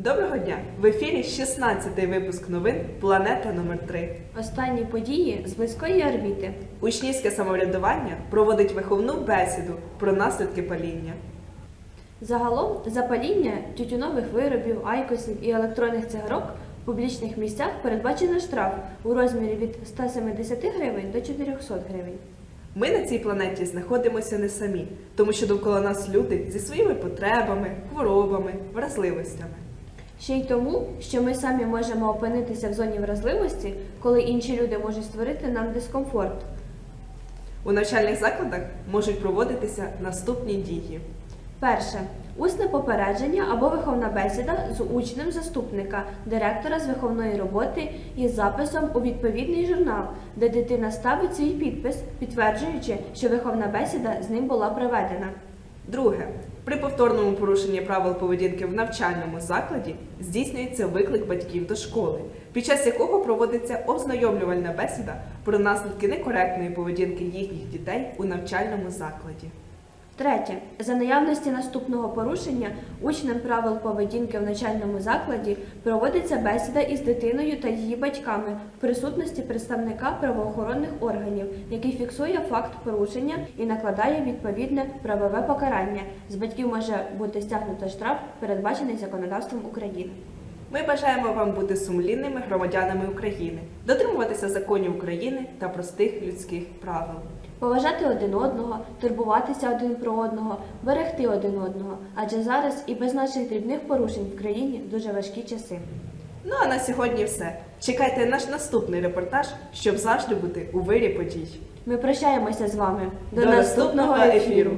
Доброго дня! В ефірі 16-й випуск новин Планета номер 3 Останні події з близької орбіти. Учнівське самоврядування проводить виховну бесіду про наслідки паління. Загалом запаління тютюнових виробів, айкосів і електронних цигарок в публічних місцях передбачено штраф у розмірі від 170 гривень до 400 гривень. Ми на цій планеті знаходимося не самі, тому що довкола нас люди зі своїми потребами, хворобами, вразливостями. Ще й тому, що ми самі можемо опинитися в зоні вразливості, коли інші люди можуть створити нам дискомфорт. У навчальних закладах можуть проводитися наступні дії. Перше усне попередження або виховна бесіда з учнем заступника, директора з виховної роботи із записом у відповідний журнал, де дитина ставить свій підпис, підтверджуючи, що виховна бесіда з ним була проведена. Друге, при повторному порушенні правил поведінки в навчальному закладі здійснюється виклик батьків до школи, під час якого проводиться ознайомлювальна бесіда про наслідки некоректної поведінки їхніх дітей у навчальному закладі. Третє. За наявності наступного порушення учнем правил поведінки в навчальному закладі проводиться бесіда із дитиною та її батьками в присутності представника правоохоронних органів, який фіксує факт порушення і накладає відповідне правове покарання. З батьків може бути стягнуто штраф, передбачений законодавством України. Ми бажаємо вам бути сумлінними громадянами України, дотримуватися законів України та простих людських правил. Поважати один одного, турбуватися один про одного, берегти один одного, адже зараз і без наших дрібних порушень в країні дуже важкі часи. Ну а на сьогодні все. Чекайте наш наступний репортаж, щоб завжди бути у вирі подій. Ми прощаємося з вами. До наступного ефіру.